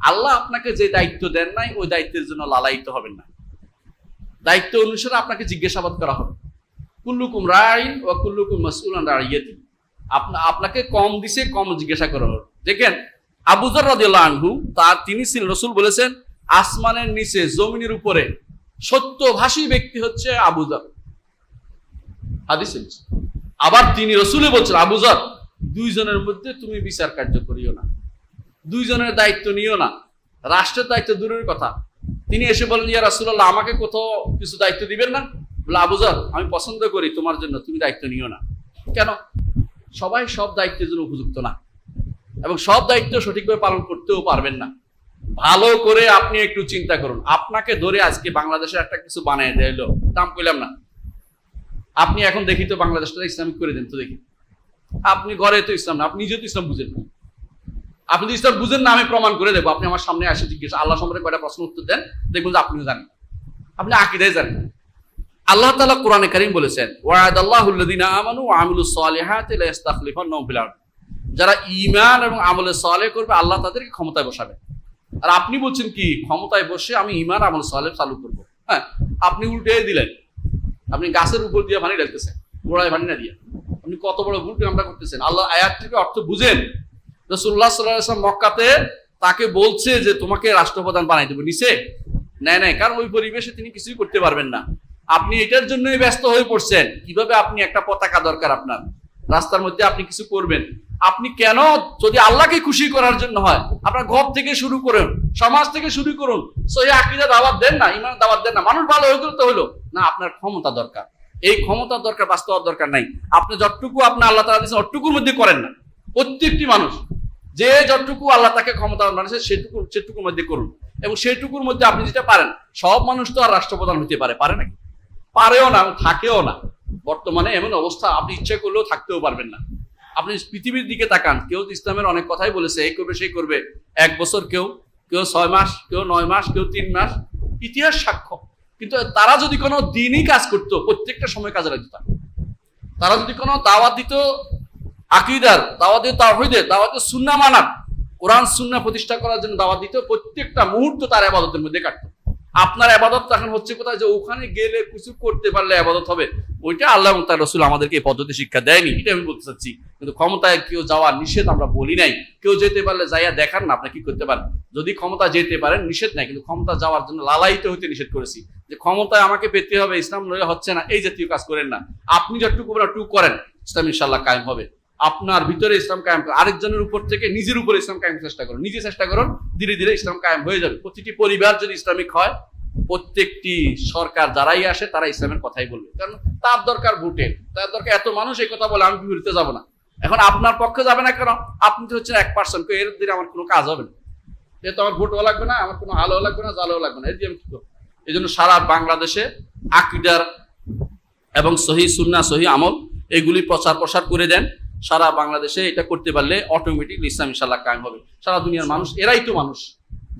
আল্লাহ আপনাকে যে দায়িত্ব দেন নাই, ওই দায়িত্বের জন্য লালায়িত হবেন না। দায়িত্ব অনুসারে আপনাকে জিজ্ঞাসাবাদ করা হবে। কুল্লুকুম রাইন ও কুল্লুকুম রাইয়াতি। আপনা, আপনাকে কম দিছে, কম জিজ্ঞাসা করা হবে। দেখেন আবুজার রাদিয়াল্লাহু আনহু, তার তিনি ছিল রসুল বলেছেন, আসমানের নিচে, জমিনের উপরে সত্যভাষী ব্যক্তি হচ্ছে আবুজার হাদিসে। আবার তিনি রসুলে বলছেন আবুজার দুইজনের মধ্যে তুমি বিচার কার্য করিও না। দুইজনের দায়িত্ব নিও না। রাষ্ট্রের দায়িত্ব দূরের কথা। তিনি এসে বলেন, ইয়া রাসুল্লাহ আমাকে কোথাও কিছু দায়িত্ব দিবেন না? বলে আবুজার আমি পছন্দ করি তোমার জন্য, তুমি দায়িত্ব নিও না। কেন? সবাই সব দায়িত্বের জন্য উপযুক্ত না। এবং সব দায়িত্ব সঠিকভাবে পালন করতেও পারবেন না। ভালো করে আপনি একটু চিন্তা করুন। আপনাকে ধরে আজকে বাংলাদেশের একটা কিছু বানিয়ে দিল দাম কইলাম না। আপনি এখন দেখি তো বাংলাদেশটা ইসলামিক করে দেন তো দেখি। আপনি ঘরে তো ইসলাম না, আপনি নিজে তো ইসলাম বুঝেন। না আপনি যদি বুঝেন না, আমি প্রমাণ করে দেবো। আপনি আমার সামনে আসে জিজ্ঞেস আল্লাহ সম্পর্কে কয়টা প্রশ্ন উত্তর দেন, দেখবেন যে আপনিও জানেন। আপনি আকিদাই জানেন। আল্লাহ তাআলা কোরআনে কারিম বলেছেন ওয়াদাল্লাহুল্লাযিনা আমানু ওয়া আমিলুস সালিহাতি লা ইস্তাখলিফান্নাহুম যারা ঈমান এবং আমলে সালেহ করবে, আল্লাহ তাদেরকে ক্ষমতায় বসাবে। আর আপনি বলছেন কি, ক্ষমতায় বসে আমি ইমান আমল, সালেহ চালু করব? হ্যাঁ আপনি উল্টে দিলেন। আপনি গাছের উপর দিয়ে পানি ঢালতেছেন, গোড়ায় পানি না দিয়ে। আপনি কত বড় ভুল আমরা করতেছেন। আল্লাহ আয়াত থেকে অর্থ বুঝেন। রসুল্লাহ সাল্লাম মক্কাতে তাকে বলছে যে, তোমাকে রাষ্ট্রপ্রধান বানাই দেবো। নিচে? নেয় নেয় কারণ ওই পরিবেশে তিনি কিছুই করতে পারবেন না। আপনি এটার জন্যই ব্যস্ত হয়ে পড়ছেন। কীভাবে আপনি একটা পতাকা দরকার আপনার? রাস্তার মধ্যে আপনি কিছু করবেন। আপনি কেন যদি আল্লাহকে খুশি করার জন্য হয়, আপনার ঘর থেকে শুরু করুন, সমাজ থেকে শুরু করুন। আকিদা দাওয়াত দেন না ইমান দাওয়াত দেন না, মানুষ ভালো হয়ে গেলে তো হলো। না, আপনার ক্ষমতা দরকার। এই ক্ষমতার দরকার বাস্তব দরকার নাই। আপনি যতটুকু আপনি আল্লাহ তালা দিয়েছেন অতটুকুর মধ্যে করেন না। প্রত্যেকটি মানুষ যে যতটুকু আল্লাহ তাকে ক্ষমতা মানুষের সেটুকু সেটুকুর মধ্যে করুন। এবং সেটুকুর মধ্যে আপনি যেটা পারেন, সব মানুষ তো আর রাষ্ট্রপ্রধান হতে পারে পারে নাকি? পারেও না থাকেও না। বর্তমানে এমন অবস্থা, আপনি ইচ্ছে করলেও থাকতেও পারবেন না। আপনি পৃথিবীর দিকে তাকান, কেউ ইসলামের অনেক কথাই বলেছে, এই করবে, সেই করবে। এক বছর কেউ কেউ ছয় মাস, কেউ নয় মাস, কেউ তিন মাস, ইতিহাস সাক্ষ্য। কিন্তু তারা যদি কোনো দিনই কাজ করতো, প্রত্যেকটা সময় কাজে লাগতো। তারা যদি কোনো দাওয়াত দিত আকিদার, দাওয়াত তাহিদের দাওয়াত সুন্না মানার। কোরআন সুন্না প্রতিষ্ঠা করার জন্য দাওয়াত দিত প্রত্যেকটা মুহূর্ত তার আবাদতের মধ্যে কাটতো আপনার আবাদত এখন হচ্ছে কোথায়? যে ওখানে গেলে কিছু করতে পারলে আবাদত হবে। ওইটা আল্লাহ এবং তার রসুল আমাদেরকে এই পদ্ধতি শিক্ষা দেয়নি। এটা আমি বলতে চাচ্ছি। কিন্তু ক্ষমতায় কেউ যাওয়ার নিষেধ আমরা বলি নাই। কেউ যেতে পারলে যাইয়া দেখান না, আপনি কি করতে পারেন? যদি ক্ষমতা যেতে পারেন, নিষেধ নাই। কিন্তু ক্ষমতা যাওয়ার জন্য লালায়িত হইতে নিষেধ করেছি। যে ক্ষমতায় আমাকে পেতে হবে, ইসলাম নইলে হচ্ছে না, এই জাতীয় কাজ করেন না। আপনি যতটুকু টুকু করেন, ইসলাম ইনশাল্লাহ কায়েম হবে। আপনার ভিতরে ইসলাম কায়েম করুন আরেকজনের উপর থেকে নিজের উপর ইসলাম কায়েম চেষ্টা করুন, নিজে চেষ্টা করুন, ধীরে ধীরে ইসলাম কায়েম হয়ে যাবে। প্রতিটি পরিবার যদি ইসলামিক হয়, প্রত্যেকটি সরকার যারাই আসে, তারা ইসলামের কথাই বলবে। কারণ তার দরকার ভোটের তার দরকার, এত মানুষ এই কথা বলে, আমি বিপরীতে যাব না। এখন আপনার পক্ষে যাবে না কেন? আপনি তো হচ্ছেন এক পার্সেন্ট এর দিনে আমার কোনো কাজ হবে না। এ তো আমার ভোটও লাগবে না, আমার কোনো আলো লাগবে না, জালও লাগবে না, এর দিয়ে আমি কি এই জন্য সারা বাংলাদেশে আকিদার এবং সহি সুন্না সহি আমল, এগুলি প্রচার প্রসার করে দেন। সারা বাংলাদেশে এটা করতে পারলে অটোমেটিক ইসলাম ইনশাল্লাহ কায়েম হবে। সারা দুনিয়ার মানুষ, এরাই তো মানুষ।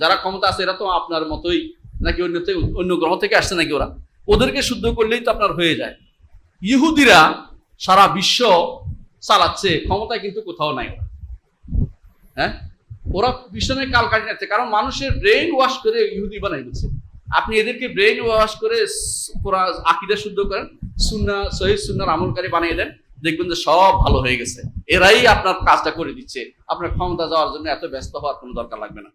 যারা ক্ষমতা আছে, এরা তো আপনার মতোই, নাকি অন্য অন্য গ্রহ থেকে আসছে নাকি ওরা? ওদেরকে শুদ্ধ করলেই তো আপনার হয়ে যায়। ইহুদিরা সারা বিশ্ব চালাচ্ছে, ক্ষমতায় কিন্তু কোথাও নাই ওরা। হ্যাঁ? ওরা পিছনে কাল কাটি যাচ্ছে কারণ মানুষের ব্রেন ওয়াশ করে ইহুদি বানাই দিচ্ছে। আপনি এদেরকে ব্রেন ওয়াশ করে আকিদা শুদ্ধ করেন, সুন্না শহীদ সুন্নার আমলকারী বানিয়ে দেন দেখবেন যে সব ভালো হয়ে গেছে। এরাই আপনার কাজটা করে দিচ্ছে। আপনার ক্ষমতা যাওয়ার জন্য এত ব্যস্ত হওয়ার কোনো দরকার লাগবে না।